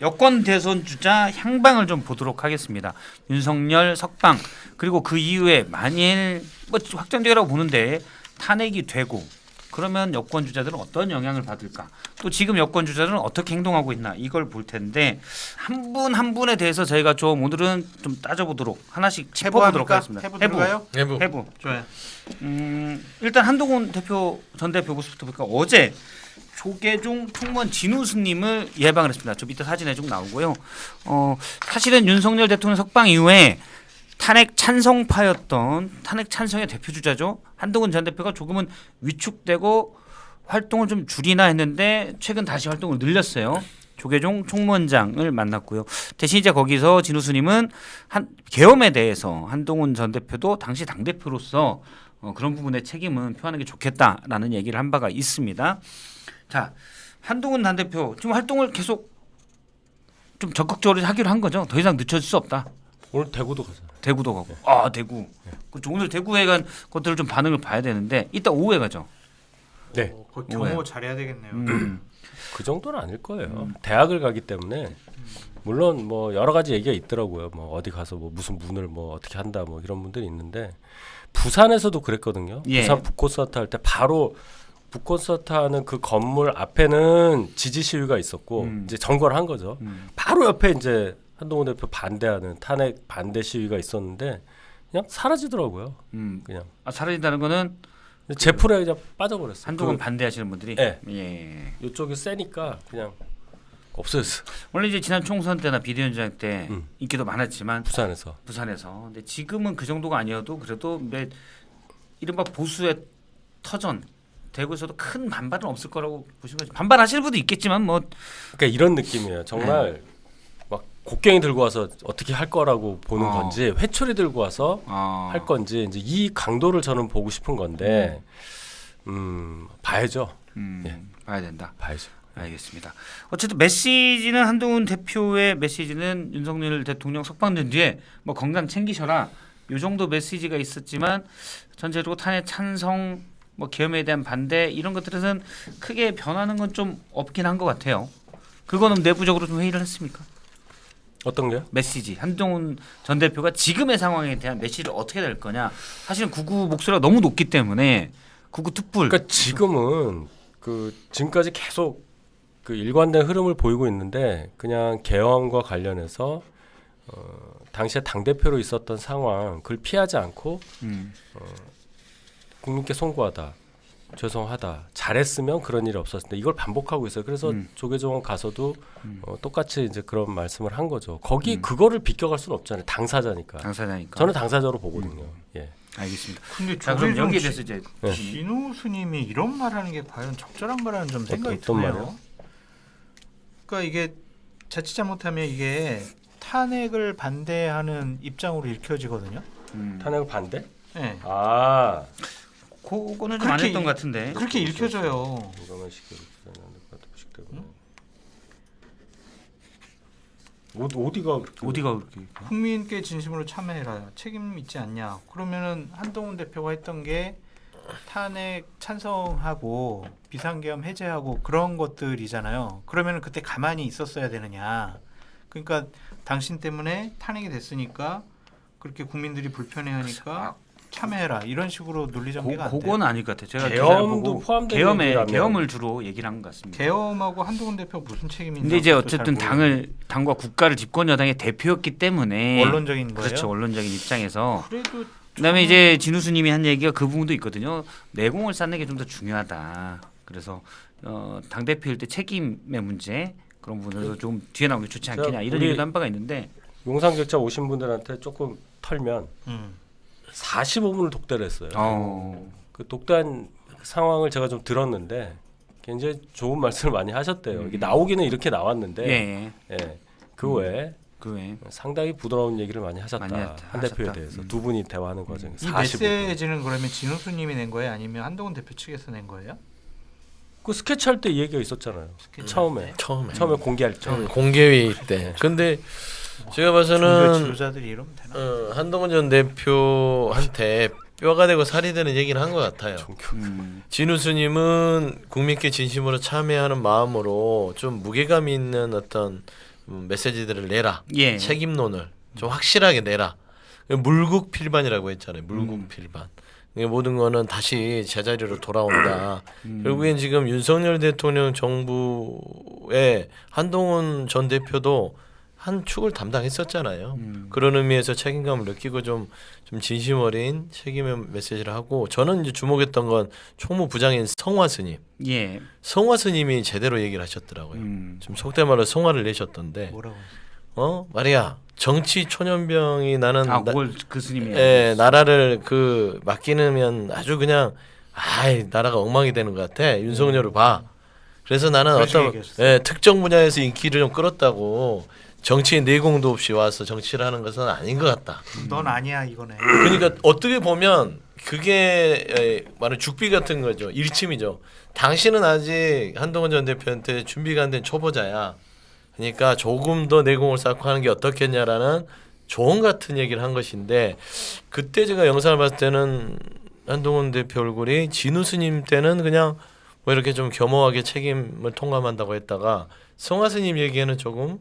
여권 대선 주자 향방을 좀 보도록 하겠습니다. 윤석열 석방 그리고 그 이후에 만일 뭐 확정되라고 보는데 탄핵이 되고 그러면 여권 주자들은 어떤 영향을 받을까? 또 지금 여권 주자들은 어떻게 행동하고 있나 이걸 볼 텐데 한 분 한 분에 대해서 저희가 좀 오늘은 좀 따져보도록 하나씩 짚어보도록 해부합니까? 하겠습니다. 해부? 해부. 해부. 좋아요. 음, 일단 한동훈 대표 전 대표 모습부터 볼까 어제 조계종 총무원 진우수님을 예방을 했습니다. 저 밑에 사진에 좀 나오고요. 어, 사실은 윤석열 대통령 석방 이후에 탄핵 찬성파였던 탄핵 찬성의 대표 주자죠 한동훈 전 대표가 조금은 위축되고 활동을 좀 줄이나 했는데 최근 다시 활동을 늘렸어요. 조계종 총무원장을 만났고요. 대신 이제 거기서 진우수님은 한 계엄에 대해서 한동훈 전 대표도 당시 당 대표로서 어, 그런 부분에 책임은 표하는 게 좋겠다라는 얘기를 한 바가 있습니다. 자, 한동훈 단 대표 지금 활동을 계속 좀 적극적으로 하기로 한 거죠. 더 이상 늦춰질 수 없다. 오늘 대구도 가잖아요. 대구도 가고. 아 대구. 그렇죠. 오늘 대구에 간 것들을 좀 반응을 봐야 되는데 이따 오후에 가죠. 네. 어, 그 경호. 잘해야 되겠네요. 음. 그 정도는 아닐 거예요. 대학을 가기 때문에 물론 뭐 여러 가지 얘기가 있더라고요. 뭐 어디 가서 뭐 무슨 문을 뭐 어떻게 한다 뭐 이런 분들이 있는데 부산에서도 그랬거든요. 예. 부산 북콘서트 할 때 바로 북콘서트 하는 그 건물 앞에는 지지 시위가 있었고 음. 이제 점거를 한 거죠. 음. 바로 옆에 이제 한동훈 대표 반대하는 탄핵 반대 시위가 있었는데 그냥 사라지더라고요. 음. 그냥 아, 사라진다는 거는 제풀에 그냥 빠져버렸어요. 한동훈 그 반대하시는 분들이. 네. 예. 이쪽이 세니까 그냥 없어졌어. 원래 이제 지난 총선 때나 비대위원장 때 음. 인기도 많았지만 부산에서. 부산에서. 근데 지금은 그 정도가 아니어도 그래도 매 이른바 보수의 터전 대구에서도 큰 반발은 없을 거라고 보시면 되죠. 반발하실 분도 있겠지만 뭐 그러니까 이런 느낌이에요. 정말 막 곡괭이 들고 와서 어떻게 할 거라고 보는 어. 건지 회초리 들고 와서 어, 할 건지 이제 이 강도를 저는 보고 싶은 건데 음 봐야죠. 음, 예. 봐야 된다. 봐야죠. 알겠습니다. 어쨌든 메시지는 한동훈 대표의 메시지는 윤석열 대통령 석방된 뒤에 뭐 건강 챙기셔라 요 정도 메시지가 있었지만 전체적으로 탄핵 찬성 뭐 계엄에 대한 반대 이런 것들에서는 크게 변하는 건 좀 없긴 한 것 같아요. 그거는 내부적으로 좀 회의를 했습니까? 어떤 게요? 메시지 한동훈 전 대표가 지금의 상황에 대한 메시지를 어떻게 될 거냐 사실은 구구 목소리가 너무 높기 때문에 구구 특불 그러니까 지금은 그 지금까지 계속 그 일관된 흐름을 보이고 있는데 그냥 개헌과 관련해서 어, 당시에 당 대표로 있었던 상황 그걸 피하지 않고 음. 국민께 송구하다. 죄송하다. 잘했으면 그런 일이 없었을 텐데 이걸 반복하고 있어요. 그래서 음. 조계종원 가서도 음. 어, 똑같이 이제 그런 말씀을 한 거죠. 거기 음. 그거를 비껴갈 수는 없잖아요. 당사자니까. 당사자니까 저는 당사자로 보거든요. 예. 알겠습니다. 근데 자 그럼 조계종 여기에 지- 대해서 이제 네. 진우 스님이 이런 말하는 게 과연 적절한 거라는 좀 생각이 어떤 드네요. 말이요? 그러니까 이게 자칫 잘못하면 이게 탄핵을 반대하는 입장으로 읽혀지거든요. 음. 탄핵 반대? 네. 아. 그거는 좀 안 그렇게 했던 이- 것 같은데. 그렇게 읽혀져요. 이거만 시켜 어디가 그렇게 어디가 그렇게? 국민께 진심으로 참여해라. 책임 있지 않냐. 그러면은 한동훈 대표가 했던 게 탄핵 찬성하고 비상계엄 해제하고 그런 것들이잖아요. 그러면은 그때 가만히 있었어야 되느냐. 그러니까 당신 때문에 탄핵이 됐으니까 그렇게 국민들이 불편해하니까 참여해라. 이런 식으로 논리 전개가 안 고, 돼요. 그건 아닐 것 같아요. 제가 계엄도 기사를 보고 포함된 계엄에 얘기라면- 계엄을 주로 얘기를 한 것 같습니다. 계엄하고 한동훈 대표 무슨 책임이 있나? 근데 이제 어쨌든. 당을 당과 국가를 집권 여당의 대표였기 때문에 원론적인 거예요. 그렇죠 원론적인 입장에서 그래도 그다음에 이제 진우수님이 한 얘기가 그 부분도 있거든요. 내공을 쌓는 게 좀 더 중요하다. 그래서 어, 당 대표일 때 책임의 문제 그런 부분에서 좀 뒤에 나오는 게 좋지 않겠냐 이런 우리- 얘기도 한 바가 있는데 용상격자 오신 분들한테 조금 털면 음. 45분을 독대를 했어요. 어, 그 독대한 상황을 제가 좀 들었는데 굉장히 좋은 말씀을 많이 하셨대요. 음. 이게 나오기는 이렇게 나왔는데 예, 예. 그 외에 그 외에 상당히 부드러운 얘기를 많이 하셨다. 많이 했- 한 대표에 하셨다. 대해서 음. 두 분이 대화하는 과정에 이 45분. 메시지는 그러면 진우수님이 낸 거예요? 아니면 한동훈 대표 측에서 낸 거예요? 그 스케치 할때이 얘기가 있었잖아요. 스케치 처음에 할 때? 음. 처음에 처음에 공개할 때. 처음 공개회의 때. 근데 제가 종교 봐서는 지도자들이 이러면 되나? 어, 한동훈 전 대표한테 뼈가 되고 살이 되는 얘기를 한 것 같아요. 음, 진우 스님은 국민께 진심으로 참여하는 마음으로 좀 무게감 있는 어떤 음, 메시지들을 내라. 예. 책임론을 좀 확실하게 내라. 물국 필반이라고 했잖아요. 물국 필반. 이게 모든 거는 다시 제자리로 돌아온다. 결국엔 지금 윤석열 대통령 정부의 한동훈 전 대표도 한 축을 담당했었잖아요. 그런 의미에서 책임감을 느끼고 좀, 좀 진심 어린 책임의 메시지를 하고 저는 이제 주목했던 건 총무 부장인 성화 스님. 예. 성화 스님이 제대로 얘기를 하셨더라고요. 음. 좀 속된 말로 성화를 내셨던데 뭐라고? 어 말이야 정치 초년병이 나는 아, 나, 그걸 그 스님이. 예, 나라를 그 맡기면 아주 그냥 아이 나라가 엉망이 되는 것 같아 윤석열을 봐 그래서 나는 어떤. 예, 특정 분야에서 인기를 좀 끌었다고 정치인 내공도 없이 와서 정치를 하는 것은 아닌 것 같다. 넌 아니야 이거네. 그러니까 어떻게 보면 그게 에, 말은 죽비 같은 거죠. 일침이죠. 당신은 아직 한동훈 전 대표한테 준비가 안 된 초보자야. 그러니까 조금 더 내공을 쌓고 하는 게 어떻겠냐라는 조언 같은 얘기를 한 것인데 그때 제가 영상을 봤을 때는 한동훈 대표 얼굴이 진우 스님 때는 그냥 뭐 이렇게 좀 겸허하게 책임을 통감한다고 했다가 성화 스님 얘기에는 조금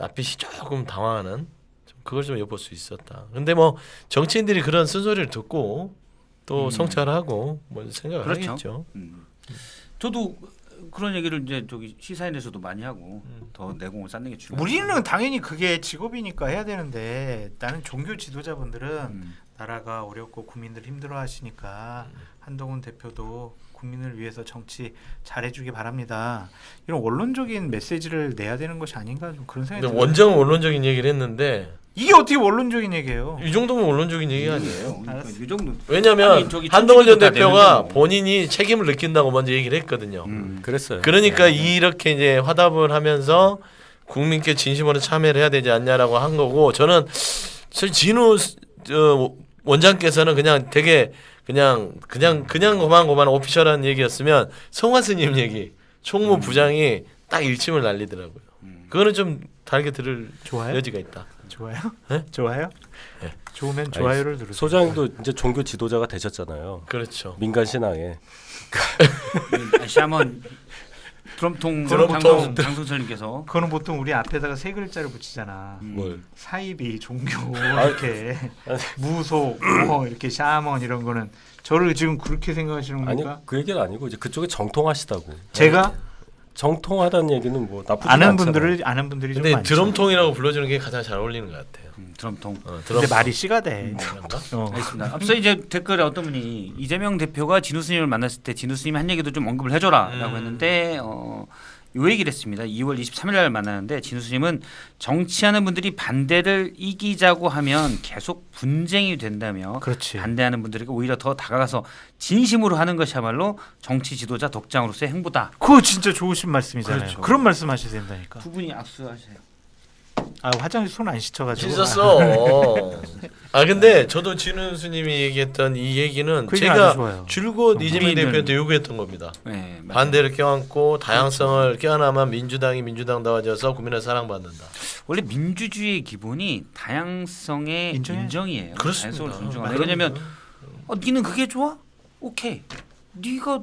낯빛이 조금 당황하는 좀 그걸 좀 엿볼 수 있었다. 근데 뭐 정치인들이 그런 쓴소리를 듣고 또 성찰하고 뭐 생각을 그렇죠. 하겠죠. 음. 저도 그런 얘기를 이제 저기 시사인에서도 많이 하고 음. 더 내공을 쌓는 게 중요하다. 우리는 당연히 그게 직업이니까 해야 되는데 나는 종교 지도자분들은 음. 나라가 어렵고 국민들 힘들어 하시니까 한동훈 대표도 국민을 위해서 정치 잘해주기 바랍니다. 이런 원론적인 메시지를 내야 되는 것이 아닌가 좀 그런 생각이 근데 들어요. 원정은 원론적인 얘기를 했는데 이게 어떻게 원론적인 얘기예요? 이 정도면 원론적인 얘기 아니에요. 그러니까 이 정도. 왜냐하면 아니, 저기 한동훈 전 청취도 다 대표가. 본인이 책임을 느낀다고 먼저 얘기를 했거든요. 음. 그랬어요. 그러니까 이렇게 이제 화답을 하면서 국민께 진심으로 참여를 해야 되지 않냐라고 한 거고 저는 사실 진우 저 원장께서는 그냥 되게 그냥 그냥 그냥 고만 고만 오피셜한 얘기였으면 성화 스님 얘기 총무 부장이 딱 일침을 날리더라고요. 그거는 좀 다르게 들을 좋아요? 여지가 있다. 좋아요? 네? 좋아요? 네. 좋으면 좋아요를 누르세요. 소장도 이제 종교 지도자가 되셨잖아요. 그렇죠. 민간 신앙에. 아, 샤먼 드럼통 드럼통. 장성 장성철님께서 그거는 보통 우리 앞에다가 세 글자를 붙이잖아. 음. 뭘 사이비 종교 이렇게 무속 뭐 이렇게 샤먼 이런 거는 저를 지금 그렇게 생각하시는 아니 겁니까? 그 얘기는 아니고 이제 그쪽에 정통하시다고. 제가 정통하다는 얘기는 뭐 나쁘지 아는 않잖아요. 분들을 아는 분들이 좀 근데 많죠. 드럼통이라고 불러주는 게 가장 잘 어울리는 것 같아요. 음, 드럼통. 어, 근데 드럼통. 말이 씨가 돼. 그런가? 어. 알겠습니다. 앞서 이제 댓글에 어떤 분이 이재명 대표가 진우 스님을 만났을 때 진우 스님이 한 얘기도 좀 언급을 해줘라라고 음. 했는데 어, 요 얘기를 했습니다. 2월 23일 날 만나는데 진우 스님은 정치하는 분들이 반대를 이기자고 하면 계속 분쟁이 된다며 그렇지. 반대하는 분들에게 오히려 더 다가가서 진심으로 하는 것이야말로 정치 지도자 독장으로서의 행보다. 그거 진짜 좋으신 말씀이잖아요. 그렇죠. 그런 말씀 하셔야 된다니까. 두 분이 악수하세요. 아 화장실 손 안 씻어가지고. 씻었어. 아 근데 저도 진우 스님이 얘기했던 이 얘기는 그 얘기 아주 제가 좋아요. 줄곧 이재명 우리는- 대표한테 요구했던 겁니다. 네, 맞아요. 반대를 껴안고 다양성을 껴안아만 민주당이 민주당다워져서 국민을 사랑받는다. 원래 민주주의의 기본이 다양성의 인정해. 인정이에요. 그렇습니다. 다양성을 존중하는. 그럼요. 왜냐면 어, 니는 그게 좋아? 오케이. 네가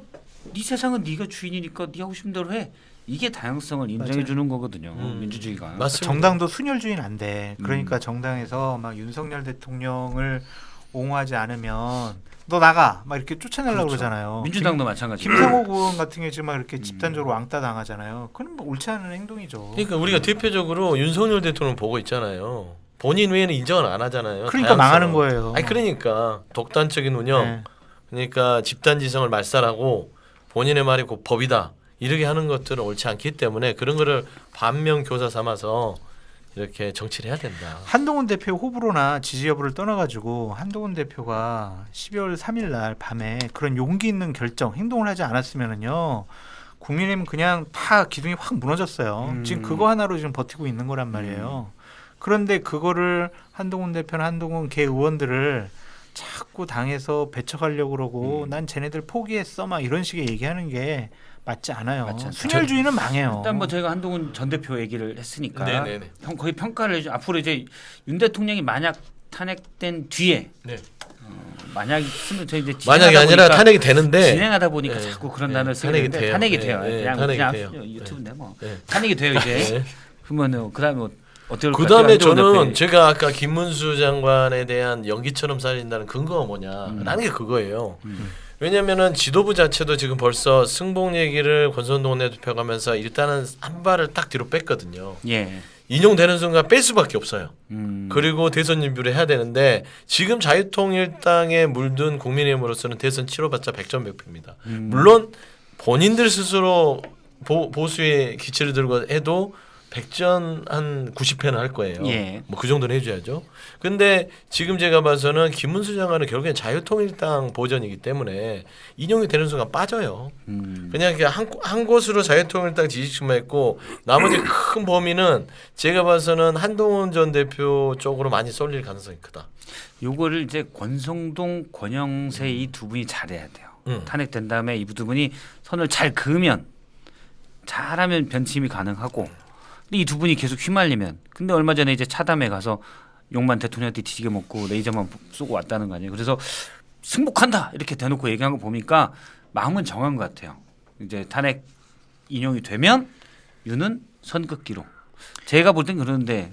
네 세상은 네가 주인이니까 네 하고 싶은 대로 해. 이게 다양성을 인정해 주는 거거든요. 음. 민주주의가. 맞습니다. 정당도 순혈주의는 안 돼. 그러니까 음. 정당에서 막 윤석열 대통령을 옹호하지 않으면 너 나가 막 이렇게 쫓아내려고 그렇죠. 그러잖아요. 민주당도 마찬가지. 김상호 의원 같은 게 지금 막 이렇게 음. 집단적으로 왕따 당하잖아요. 그건 뭐 옳지 않은 행동이죠. 그러니까 우리가 대표적으로 윤석열 대통령 보고 있잖아요. 본인 외에는 인정을 안 하잖아요. 그러니까 다양성. 망하는 거예요. 아니 그러니까 독단적인 운영, 네. 그러니까 집단 지성을 말살하고 본인의 말이 곧 법이다 이렇게 하는 것들은 옳지 않기 때문에 그런 거를 반면 교사 삼아서 이렇게 정치를 해야 된다. 한동훈 대표 호불호나 지지 여부를 떠나가지고 한동훈 대표가 12월 3일 날 밤에 그런 용기 있는 결정, 행동을 하지 않았으면은요. 국민의힘 그냥 다 기둥이 확 무너졌어요. 음. 지금 그거 하나로 지금 버티고 있는 거란 말이에요. 그런데 그거를 한동훈 대표는 한동훈 개 의원들을 자꾸 당에서 배척하려고 그러고 음. 난 쟤네들 포기했어 막 이런 식의 얘기하는 게 맞지 않아요. 맞지 않죠. 순혈주의는 망해요. 일단 뭐 저희가 한동훈 전 대표 얘기를 했으니까 네네네. 형 거의 평가를 해줘. 앞으로 이제 윤 대통령이 만약 탄핵된 뒤에 네. 어, 만약 있으면 저희 이제 만약이 진행하다 아니라 보니까 탄핵이 되는데 진행하다 보니까 네. 자꾸 그런 네. 단어를 쓰게 탄핵이 되는데 돼요. 탄핵이 네. 돼요. 네. 그냥 탄핵이 그냥 돼요. 유튜브인데 뭐 네. 탄핵이 돼요 이제. 네. 그러면 그다음에 뭐 어떻게 그 다음에 저는 대표. 제가 아까 김문수 장관에 대한 연기처럼 살린다는 근거가 뭐냐 음. 라는 게 그거예요. 음. 왜냐면은 지도부 자체도 지금 벌써 승복 얘기를 권선동 대표 가면서 일단은 한 발을 딱 뒤로 뺐거든요. 예. 인용되는 순간 뺄 수밖에 없어요. 음. 그리고 대선 준비를 해야 되는데 지금 자유통일당에 물든 국민의힘으로서는 대선 치러봤자 백전백패입니다. 음. 물론 본인들 스스로 보, 보수의 기치를 들고 해도 백전 한 90회는 할 거예요. 예. 뭐 그 정도는 해줘야죠. 근데 지금 제가 봐서는 김문수 장관은 결국엔 자유통일당 보전이기 때문에 인용이 되는 순간 빠져요. 음. 그냥 한, 한 곳으로 자유통일당 지지층만 있고 나머지 큰 범위는 제가 봐서는 한동훈 전 대표 쪽으로 많이 쏠릴 가능성이 크다. 요거를 이제 권성동, 권영세 이 두 분이 잘해야 돼요. 음. 탄핵된 다음에 이 두 분이 선을 잘 그으면 잘하면 변침이 가능하고 근데 이 두 분이 계속 휘말리면 근데 얼마 전에 이제 차담에 가서 욕만 대통령한테 뒤지게 먹고 레이저만 쏘고 왔다는 거 아니에요. 그래서 승복한다 이렇게 대놓고 얘기한 거 보니까 마음은 정한 것 같아요. 이제 탄핵 인용이 되면 유는 선긋기로 제가 볼 땐 그러는데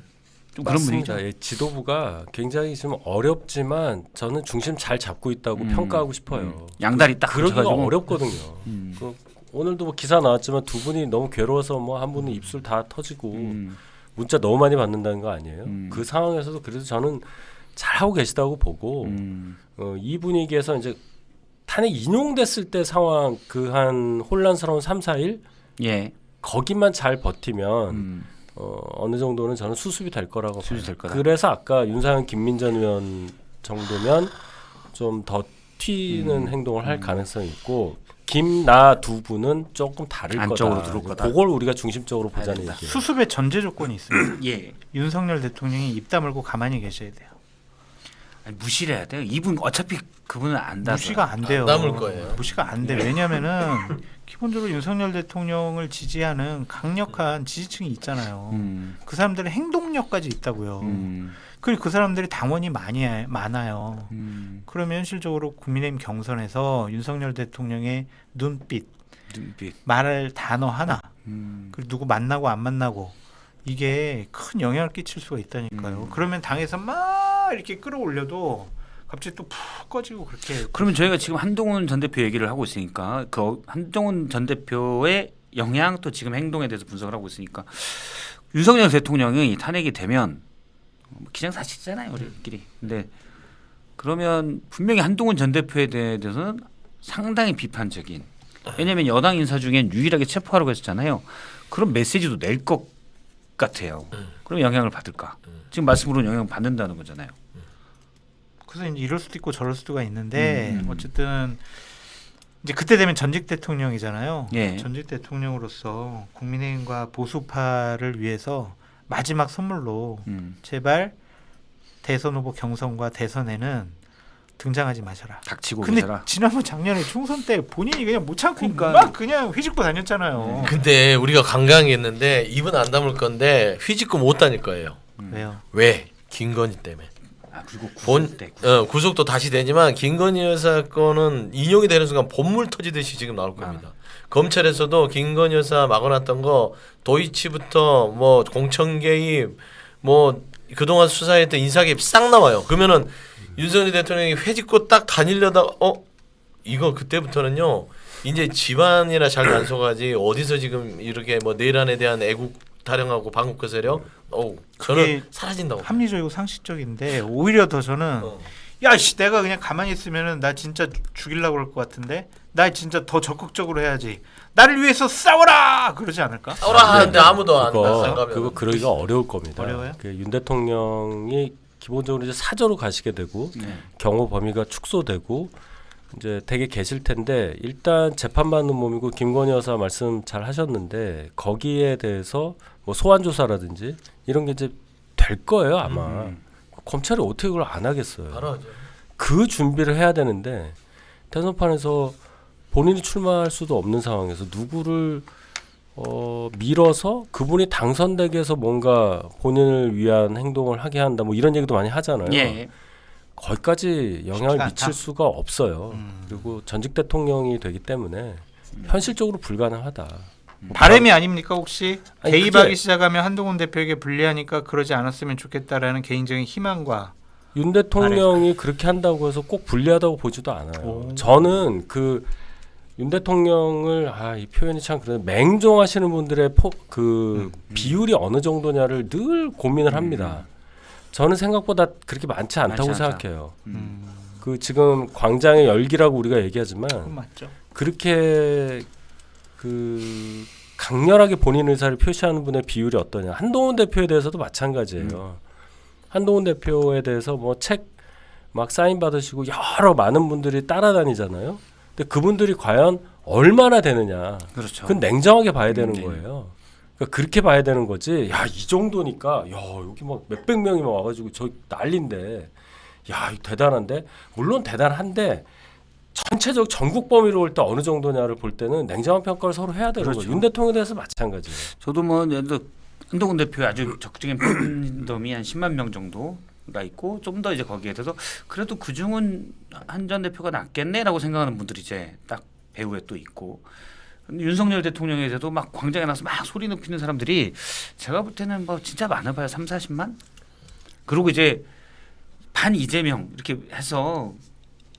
좀 그런 분위기죠. 예, 지도부가 굉장히 좀 어렵지만 저는 중심 잘 잡고 있다고 음. 평가하고 싶어요. 음. 양다리 딱 그러기가 붙여가지고. 어렵거든요. 음. 그 오늘도 뭐 기사 나왔지만 두 분이 너무 괴로워서 뭐 한 분은 입술 다 터지고 음. 문자 너무 많이 받는다는 거 아니에요? 음. 그 상황에서도 그래도 저는 잘 하고 계시다고 보고 음. 어, 이 분위기에서 이제 탄핵 인용됐을 때 상황 그 한 혼란스러운 3, 4일 예. 거기만 잘 버티면 음. 어, 어느 정도는 저는 수습이 될 거라고 수습이. 될 거다. 그래서 아까 윤상현 김민전 의원 정도면 좀 더 튀는 음. 행동을 할 가능성이 있고 김나 두 분은 조금 다를 안쪽으로 거다. 들어올 거다. 그걸 우리가 중심적으로 보자는. 얘기예요. 수습의 전제 조건이 있습니다. 예. 윤석열 대통령이 입 다물고 가만히 계셔야 돼요. 아니, 무시를 해야 돼요. 이분 어차피 그분은 안다. 무시가 안 돼요. 안 남을 거예요. 무시가 안 돼. 왜냐면은 기본적으로 윤석열 대통령을 지지하는 강력한 지지층이 있잖아요. 음. 그 사람들의 행동력까지 있다고요. 음. 그리고 그 사람들이 당원이 많이 해- 많아요. 음. 그러면 현실적으로 국민의힘 경선에서 윤석열 대통령의 눈빛, 눈빛. 말할 단어 하나, 음. 그리고 누구 만나고 안 만나고 이게 큰 영향을 끼칠 수가 있다니까요. 음. 그러면 당에서 막 이렇게 끌어올려도 갑자기 또 푹 꺼지고 그렇게 그러면 저희가 지금 한동훈 전 대표 얘기를 하고 있으니까 그 한동훈 전 대표의 영향 또 지금 행동에 대해서 분석을 하고 있으니까 윤석열 대통령이 탄핵이 되면 뭐 기정사실이잖아요 우리끼리. 근데 그러면 분명히 한동훈 전 대표에 대해서는 상당히 비판적인. 왜냐하면 여당 인사 중엔 유일하게 체포하라고 했었잖아요. 그런 메시지도 낼 것 같아요. 그럼 영향을 받을까? 지금 말씀으로는 영향 받는다는 거잖아요. 그래서 이제 이럴 수도 있고 저럴 수도가 있는데 음. 어쨌든 이제 그때 되면 전직 대통령이잖아요. 예. 전직 대통령으로서 국민의힘과 보수파를 위해서 마지막 선물로 음. 제발 대선 후보 경선과 대선에는 등장하지 마셔라. 닥치고 근데 계셔라. 지난번 작년에 총선 때 본인이 그냥 못 참고 그러니까. 막 그냥 휘짓고 다녔잖아요. 근데 우리가 관광했는데 입은 안 담을 건데 휘짓고 못 다닐 거예요. 왜요? 왜? 김건희 때문에. 아 그리고 본 구속 때 어, 구속도 다시 되지만 김건희 여사 건은 인용이 되는 순간 본물 터지듯이 지금 나올 겁니다. 검찰에서도 김건희 여사 막아놨던 거 도이치부터 뭐 공천 개입 뭐 그동안 수사했던 인사 개입 싹 나와요. 그러면은 윤석열 대통령이 회짓고 딱 다니려다 어 이거 그때부터는요 이제 집안이나 잘 간소가지 어디서 지금 이렇게 뭐 내란에 대한 애국 타령하고 반국가 세력 어우 저는 사라진다고. 합리적이고 상식적인데 오히려 더 저는 어. 야씨 내가 그냥 가만히 있으면은 나 진짜 죽이려고 그럴 것 같은데 나 진짜 더 적극적으로 해야지 나를 위해서 싸워라 그러지 않을까? 싸우라 하는데 아무도 안 그거 그거 그러기가 어려울 겁니다. 어려워요? 그 윤 대통령이 기본적으로 이제 사저로 가시게 되고 네. 경호 범위가 축소되고 이제 되게 계실 텐데 일단 재판받는 몸이고 김건희 여사 말씀 잘 하셨는데 거기에 대해서 뭐 소환 조사라든지 이런 게 이제 될 거예요 아마 음. 검찰이 어떻게 그걸 안 하겠어요. 바로 하죠. 그 준비를 해야 되는데 대선판에서 본인이 출마할 수도 없는 상황에서 누구를 어, 밀어서 그분이 당선되게 해서 뭔가 본인을 위한 행동을 하게 한다 뭐 이런 얘기도 많이 하잖아요. 예. 거기까지 영향을 미칠. 수가 없어요. 음. 그리고 전직 대통령이 되기 때문에 현실적으로 불가능하다. 바람이 아닙니까 혹시 아니, 개입하기 그게- 시작하면 한동훈 대표에게 불리하니까 그러지 않았으면 좋겠다라는 개인적인 희망과 윤 대통령이 그렇게 한다고 해서 꼭 불리하다고 보지도 않아요. 오. 저는 그 윤 대통령을 아 이 표현이 참 그런 맹종하시는 분들의 포, 그 비율이 어느 정도냐를 늘 고민을 합니다. 저는 생각보다 그렇게 많지 않다고 많지 않다. 생각해요. 음, 그 지금 광장의 열기라고 우리가 얘기하지만 그건 맞죠. 그렇게 그 강렬하게 본인 의사를 표시하는 분의 비율이 어떠냐. 한동훈 대표에 대해서도 마찬가지예요. 한동훈 대표에 대해서 뭐 책 막 사인 받으시고 여러 많은 분들이 따라다니잖아요. 근데 그분들이 과연 얼마나 되느냐. 그렇죠. 그건 냉정하게 봐야 되는 네. 거예요. 그러니까 그렇게 봐야 되는 거지. 야, 이 정도니까 야, 여기 막 몇백 명이 막 와가지고 저 난리인데. 야, 대단한데. 물론 대단한데 전체적 전국 범위로 볼 때 어느 정도냐를 볼 때는 냉정한 평가를 서로 해야 되는 그렇죠. 거예요. 윤 대통령에 대해서 마찬가지예요. 저도 뭐 예를 한동훈 대표의 아주 적극적인 팬덤이 한 10만 명 정도가 있고 좀 더 이제 거기에 대해서 그래도 그 중은 한 전 대표가 낫겠네라고 생각하는 분들이 이제 딱 배후에 또 있고 윤석열 대통령에 대해서도 막 광장에 나서 막 소리 높이는 사람들이 제가 볼 때는 뭐 진짜 많아봐야 3, 40만? 그리고 이제 반 이재명 이렇게 해서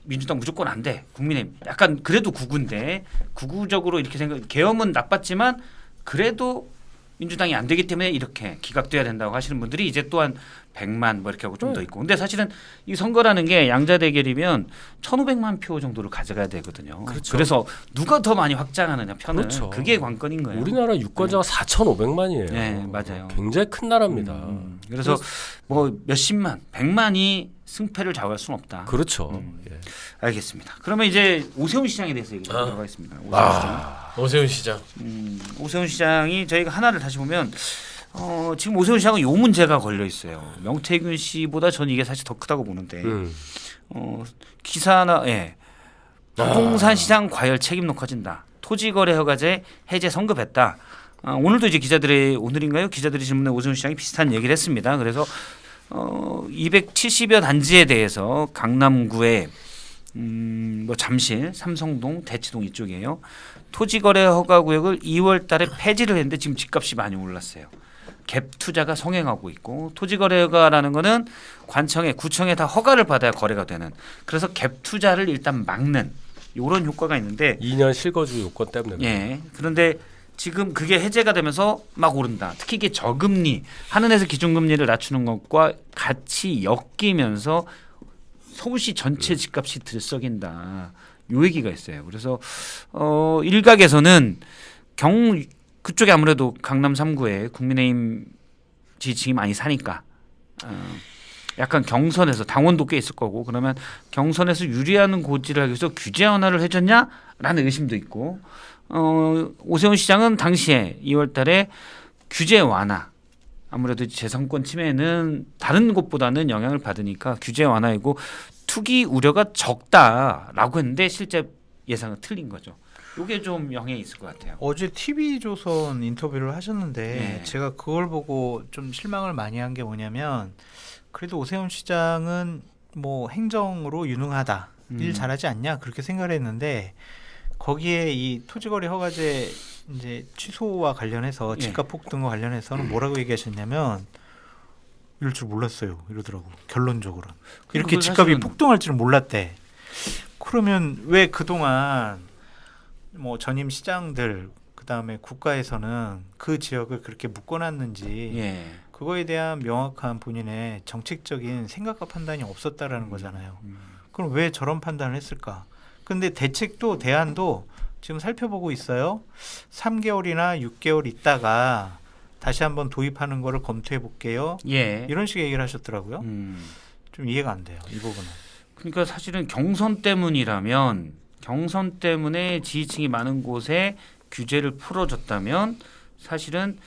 민주당 무조건 안 돼. 국민의힘. 약간 그래도 구구인데 구구적으로 이렇게 생각 계엄은 나빴지만 그래도 민주당이 안 되기 때문에 이렇게 기각돼야 된다고 하시는 분들이 이제 또한 100만 뭐 이렇게 하고 좀더 있고. 근데 사실은 이 선거라는 게 양자 대결이면 1,500만 표 정도를 가져가야 되거든요. 그렇죠. 래서 누가 더 많이 확장하느냐 편을 그렇죠. 그게 관건인 거예요. 우리나라 유권자가 4,500만이에요. 네, 맞아요. 굉장히 큰 나라입니다. 음, 그래서 뭐 몇십만, 백만이 승패를 좌우할 수는 없다. 그렇죠. 음. 예. 알겠습니다. 그러면 이제 오세훈 시장에 대해서 얘기 좀 아. 들어가겠습니다. 오세훈 시장. 아, 오세훈 시장. 음, 오세훈 시장이 저희가 하나를 다시 보면 어, 지금 오세훈 시장은 요 문제가 걸려 있어요. 명태균 씨보다 저는 이게 사실 더 크다고 보는데 음. 어, 기사나 예. 부동산 시장 과열 책임 높아진다. 토지거래 허가제 해제 성급했다. 아, 오늘도 이제 기자들의 오늘인가요? 기자들이 질문에 오세훈 시장이 비슷한 얘기를 했습니다. 그래서 어, 270여 단지에 대해서 강남구에 음, 뭐 잠실, 삼성동, 대치동 이쪽이에요. 토지거래 허가 구역을 2월 달에 폐지를 했는데 지금 집값이 많이 올랐어요. 갭 투자가 성행하고 있고 토지거래 허가라는 거는 관청에 구청에 다 허가를 받아야 거래가 되는. 그래서 갭 투자를 일단 막는 이런 효과가 있는데 2년 실거주 요건 때문에. 예. 그런데 지금 그게 해제가 되면서 막 오른다. 특히 이게 저금리 하는에서 기준금리를 낮추는 것과 같이 엮이면서 서울시 전체 집값이 들썩인다. 요 얘기가 있어요. 그래서 어 일각에서는 경 그쪽에 아무래도 강남 3구에 국민의힘 지지층이 많이 사니까 어, 약간 경선에서 당원도 꽤 있을 거고 그러면 경선에서 유리하는 고지를 하기 위해서 규제 완화를 해줬냐라는 의심도 있고 어, 오세훈 시장은 당시에 2월 달에 규제 완화 아무래도 재선권 침해는 다른 곳보다는 영향을 받으니까 규제 완화이고 투기 우려가 적다라고 했는데 실제 예상은 틀린 거죠. 이게 좀 영향이 있을 것 같아요. 어제 TV조선 인터뷰를 하셨는데 네. 제가 그걸 보고 좀 실망을 많이 한 게 뭐냐면 그래도 오세훈 시장은 뭐 행정으로 유능하다 음. 일 잘하지 않냐 그렇게 생각을 했는데 거기에 이 토지거래 허가제 이제 취소와 관련해서 예. 집값 폭등과 관련해서는 뭐라고 얘기하셨냐면 이럴 줄 몰랐어요 이러더라고 결론적으로 이렇게 그건 집값이 폭등할 줄은 몰랐대 그러면 왜 그동안 뭐 전임 시장들 그다음에 국가에서는 그 지역을 그렇게 묶어놨는지 예. 그거에 대한 명확한 본인의 정책적인 생각과 판단이 없었다라는 거잖아요. 음. 그럼 왜 저런 판단을 했을까? 근데 대책도 대안도 지금 살펴보고 있어요. 3개월이나 6개월 있다가 다시 한번 도입하는 거를 검토해 볼게요. 예. 이런 식의 얘기를 하셨더라고요. 음. 좀 이해가 안 돼요. 이 부분은. 그러니까 사실은 경선 때문이라면 경선 때문에 지지층이 많은 곳에 규제를 풀어줬다면 사실은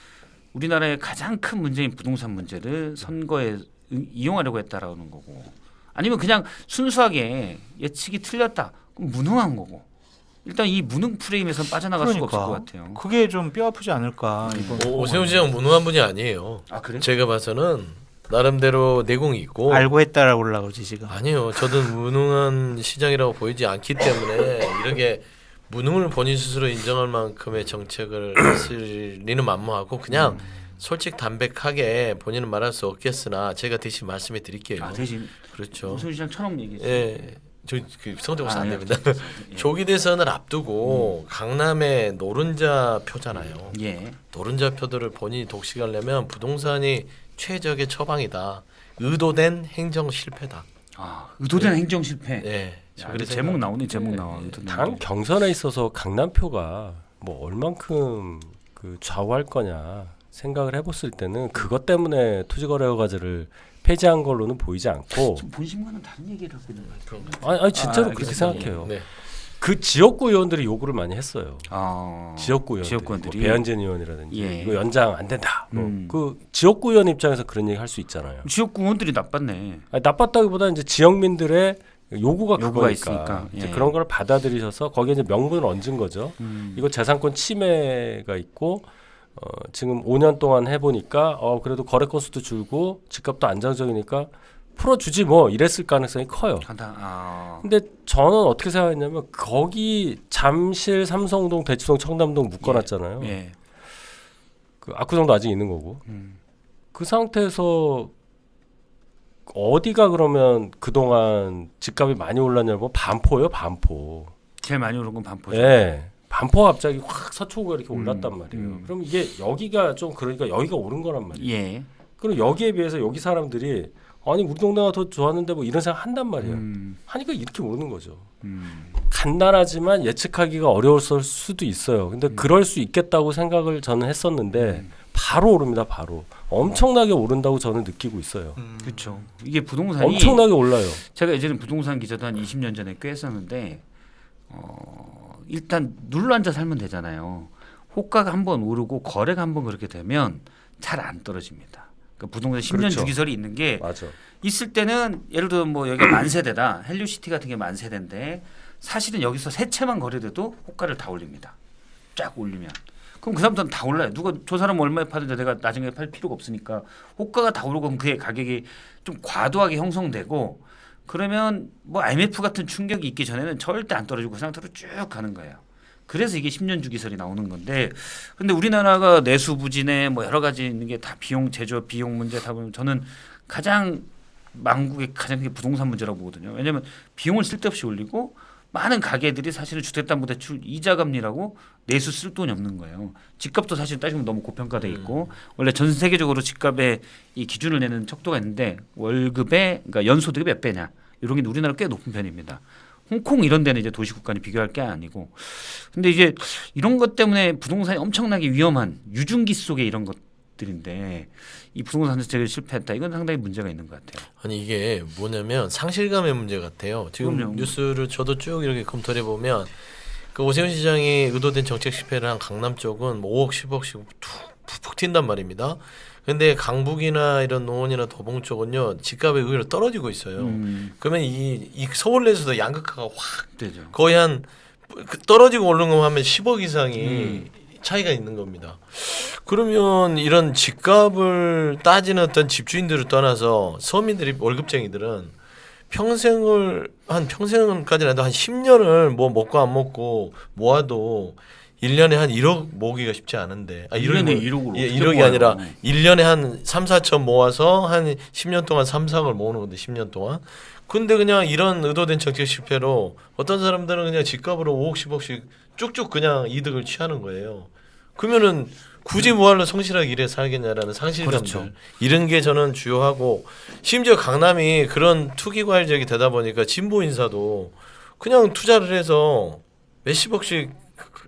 우리나라의 가장 큰 문제인 부동산 문제를 선거에 응- 이용하려고 했다라는 거고 아니면 그냥 순수하게 예측이 틀렸다 무능한 거고 일단 이 무능 프레임에서 빠져나갈 수가 없을 것 같아요. 그게 좀 뼈 아프지 않을까 이번. 오, 오세훈 시장 무능한 분이 아니에요. 아 그래? 제가 봐서는 나름대로 내공이 있고 알고 했다라고 올라오지 지금. 아니요. 저도 무능한 시장이라고 보이지 않기 때문에 이렇게 무능을 본인 스스로 인정할 만큼의 정책을 했을 리는 만무하고 그냥 음. 솔직 담백하게 본인은 말할 수 없겠으나 제가 대신 말씀해 드릴게요. 아 대신 그렇죠. 오순 시장처럼 얘기했어요. 예. 저그 성대모사 아, 안 예. 됩니다. 예. 조기 대선을 앞두고 강남의 노른자 표잖아요. 예. 노른자 표들을 본인이 독식하려면 부동산이 최적의 처방이다. 의도된 행정 실패다. 아 의도된 행정 실패. 예. 야, 그렇게 제목 나오네 제목 예, 나와. 예. 의도된 당 행정. 경선에 있어서 강남표가 뭐 얼만큼 그 좌우할 거냐 생각을 해봤을 때는 그것 때문에 토지거래허가제를 폐지한 걸로는 보이지 않고 지금 본심과는 다른 얘기를 하고 있는 거예요. 아니, 아니 진짜로 아, 그렇게 알겠습니다. 생각해요. 네. 그 지역구 의원들이 요구를 많이 했어요. 아 지역구 의원들이 지역구원들이 뭐 배현진 의원이라든지 예. 이거 연장 안 된다. 뭐 음. 그 지역구 의원 입장에서 그런 얘기 할 수 있잖아요. 지역구 의원들이 나빴네. 아니, 나빴다기보다 이제 지역민들의 요구가 요구가 그거니까 있으니까, 이제 예. 그런 걸 받아들이셔서 거기에 이제 명분을 얹은 거죠. 음. 이거 재산권 침해가 있고 어, 지금 5년 동안 해보니까 어, 그래도 거래 건수도 줄고 집값도 안정적이니까 풀어주지 뭐 이랬을 가능성이 커요. 아. 근데 저는 어떻게 생각했냐면 거기 잠실, 삼성동, 대치동, 청담동 묶어놨잖아요. 예. 그 압구정도 아직 있는 거고 음. 그 상태에서 어디가 그러면 그동안 집값이 많이 올랐냐고 보면 반포요 반포. 제일 많이 오른 건 반포죠. 예. 반포가 갑자기 확 서초구가 이렇게 음, 올랐단 말이에요. 음. 그럼 이게 여기가 좀 그러니까 여기가 오른 거란 말이에요. 예. 그럼 여기에 비해서 여기 사람들이 아니 우리 동네가 더 좋았는데 뭐 이런 생각 한단 말이에요. 음. 하니까 이렇게 오르는 거죠. 음. 간단하지만 예측하기가 어려웠을 수도 있어요. 근데 그럴 수 있겠다고 생각을 저는 했었는데 음. 바로 오릅니다. 바로 엄청나게 오른다고 저는 느끼고 있어요. 음. 그렇죠. 이게 부동산이 엄청나게 올라요. 제가 예전에 부동산 기자도 한 20년 전에 꽤 했었는데 어, 일단 눌러 앉아 살면 되잖아요. 호가가 한번 오르고 거래가 한번 그렇게 되면 잘 안 떨어집니다. 그 부동산 10년 그렇죠. 주기설이 있는 게 맞아. 있을 때는 예를 들어 뭐 여기가 만세대다 헬리오시티 같은 게 만세대인데 사실은 여기서 세 채만 거래돼도 호가를 다 올립니다. 쫙 올리면 그럼 그 사람들은 다 올라요. 누가 저 사람 얼마에 파는데 내가 나중에 팔 필요가 없으니까 호가가 다 오르고 그럼 그의 가격이 좀 과도하게 형성되고 그러면 뭐 IMF 같은 충격이 있기 전에는 절대 안 떨어지고 그 상태로 쭉 가는 거예요. 그래서 이게 10년 주기설이 나오는 건데 근데 우리나라가 내수 부진에 뭐 여러 가지 있는 게 다 비용 제조 비용 문제 다 보면 저는 가장 망국의 가장 큰게 부동산 문제라고 보거든요. 왜냐하면 비용을 쓸데없이 올리고 많은 가게들이 사실은 주택담보대출 이자 감리라고 내수 쓸 돈이 없는 거예요. 집값도 사실 따지면 너무 고평가돼 있고 원래 전 세계적으로 집값의 이 기준을 내는 척도가 있는데 월급의 그러니까 연소득이 몇 배냐 이런 게 우리나라 꽤 높은 편입니다. 홍콩 이런 데는 이제 도시국가는 비교할 게 아니고 근데 이제 이런 것 때문에 부동산이 엄청나게 위험한 유중기 속의 이런 것 들인데 이 부동산 정책을 실패했다 이건 상당히 문제가 있는 것 같아요. 아니 이게 뭐냐면 상실감의 문제 같아요. 지금 그럼요. 뉴스를 저도 쭉 이렇게 검토해 보면 그 오세훈 시장이 의도된 정책 실패를 한 강남 쪽은 뭐 5억 10억씩 푹푹 튄단 말입니다. 근데 강북이나 이런 노원이나 도봉 쪽은요 집값이 의외로 떨어지고 있어요. 음, 그러면 이, 이 서울 내에서도 양극화가 확 되죠. 거의 한그 떨어지고 오르는 거 하면 10억 이상이 음. 차이가 있는 겁니다. 그러면 이런 집값을 따지는 어떤 집주인들을 떠나서 서민들이 월급쟁이들은 평생을 한 평생까지는 아니도 한 10년을 뭐 먹고 안 먹고 모아도 1년에 한 1억 모으기가 쉽지 않은데 아 1년에 1억이 1억을 예, 어떻게 1억이 모아요? 아니라 1년에 한 3, 4천 모아서 한 10년 동안 3, 4억을 모으는 건데 10년 동안. 근데 그냥 이런 의도된 정책 실패로 어떤 사람들은 그냥 집값으로 5억, 10억씩 쭉쭉 그냥 이득을 취하는 거예요. 그러면은 굳이 뭐하러 성실하게 일해 살겠냐라는 상실감들 그렇죠. 이런 게 저는 주요하고 심지어 강남이 그런 투기 과열 지역이 되다 보니까 진보 인사도 그냥 투자를 해서 몇십억씩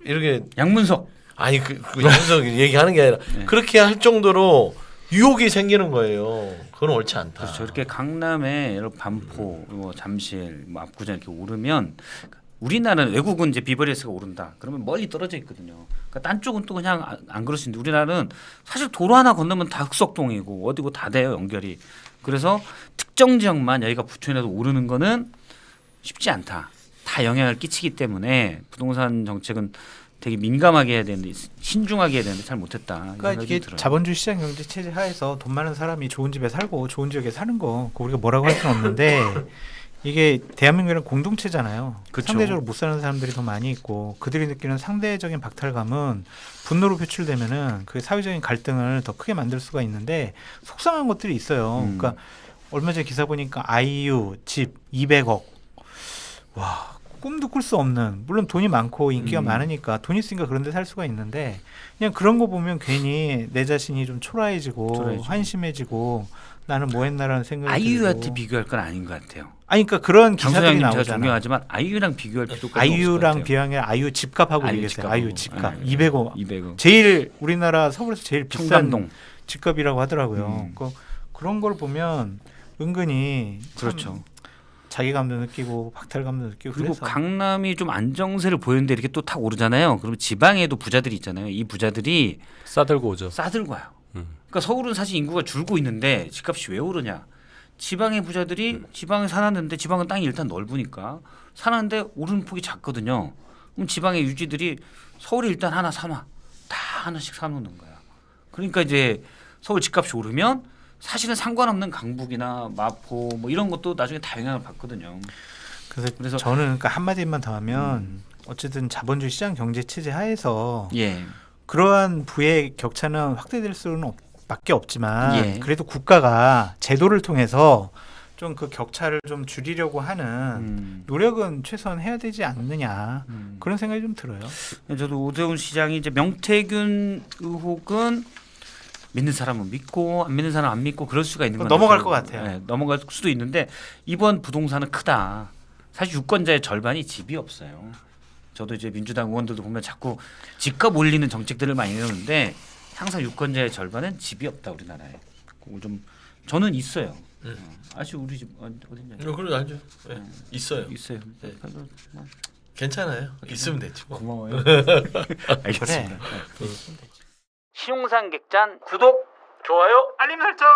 이렇게 양문석 아니 그, 그 연석 얘기하는 게 아니라 네. 그렇게 할 정도로 유혹이 생기는 거예요. 그건 옳지 않다. 그렇죠. 이렇게 강남에 여러 반포, 뭐 잠실, 뭐 압구정 이렇게 오르면 우리나라는 외국은 이제 비버리에스가 오른다. 그러면 멀리 떨어져 있거든요. 그러니까 딴 쪽은 또 그냥 안- 안 그럴 수 있는데 우리나라는 사실 도로 하나 건너면 다 흑석동이고 어디고 다 돼요 연결이. 그래서 특정 지역만 여기가 부천이라도 오르는 거는 쉽지 않다. 다 영향을 끼치기 때문에 부동산 정책은 되게 민감하게 해야 되는데 신중하게 해야 되는데 잘 못했다. 그러니까 이게 들어요. 자본주의 시장 경제 체제 하에서 돈 많은 사람이 좋은 집에 살고 좋은 지역에 사는 거 우리가 뭐라고 할 수는 없는데 이게 대한민국은 공동체잖아요. 그쵸. 상대적으로 못 사는 사람들이 더 많이 있고 그들이 느끼는 상대적인 박탈감은 분노로 표출되면은 그 사회적인 갈등을 더 크게 만들 수가 있는데 속상한 것들이 있어요. 음. 그러니까 얼마 전에 기사 보니까 아이유 집 200억 와 꿈도 꿀 수 없는 물론 돈이 많고 인기가 음. 많으니까 돈 있으니까 그런 데 살 수가 있는데 그냥 그런 거 보면 괜히 내 자신이 좀 초라해지고, 초라해지고. 한심해지고 나는 뭐 했나라는 생각이 아이유한테 들고. 비교할 건 아닌 것 같아요. 아니 그러니까 그런 장 기사들이 소장님 제가 나오잖아. 존경하지만 아이유랑 비교할 필요가 아이유랑 비하면 아이유 집값하고 아이유 비교했어요. 집값하고. 아이유 집값 네. 200억. 200억. 제일 우리나라 서울에서 제일 비싼 청담동. 집값이라고 하더라고요. 음. 그, 그런 걸 보면 은근히 참 그렇죠. 자기감도 느끼고 박탈감도 느끼고 그리고 그래서 강남이 좀 안정세를 보이는데 이렇게 또 탁 오르잖아요. 그러면 지방에도 부자들이 있잖아요. 이 부자들이 싸들고 오죠. 싸들고 와요. 음. 그러니까 서울은 사실 인구가 줄고 있는데 집값이 왜 오르냐? 지방의 부자들이 지방에 사놨는데 지방은 땅이 일단 넓으니까 사놨는데 오르는 폭이 작거든요. 그럼 지방의 유지들이 서울에 일단 하나 사놔 다 하나씩 사놓는 거야. 그러니까 이제 서울 집값이 오르면 사실은 상관없는 강북이나 마포 뭐 이런 것도 나중에 다 영향을 받거든요. 그래서, 그래서- 저는 그러니까 한마디만 더 하면 어쨌든 자본주의 시장 경제 체제 하에서 예. 그러한 부의 격차는 확대될 수는 없, 밖에 없지만 예. 그래도 국가가 제도를 통해서 좀 그 격차를 좀 줄이려고 하는 음. 노력은 최소한 해야 되지 않느냐 음. 그런 생각이 좀 들어요. 저도 오세훈 시장이 이제 명태균 의혹은 믿는 사람은 믿고 안 믿는 사람 안 믿고 그럴 수가 있는 건데 넘어갈 것 같아요. 네, 넘어갈 수도 있는데 이번 부동산은 크다. 사실 유권자의 절반이 집이 없어요. 저도 이제 민주당 의원들도 보면 자꾸 집값 올리는 정책들을 많이 내놓는데 항상 유권자의 절반은 집이 없다 우리나라에. 그거 좀 저는 있어요. 음. 어, 아시 우리 집 어, 어딨냐? 어, 그래도 알죠. 네. 있어요. 있어요. 네. 그래서 뭐 괜찮아요. 있으면 되지. 뭐. 고마워요. 알겠습니다. 그래. 신용상 객잔 구독, 좋아요. 알림 설정.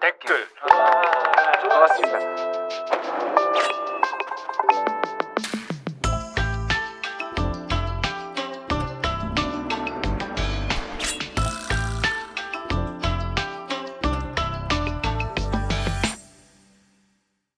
댓글. 고맙습니다.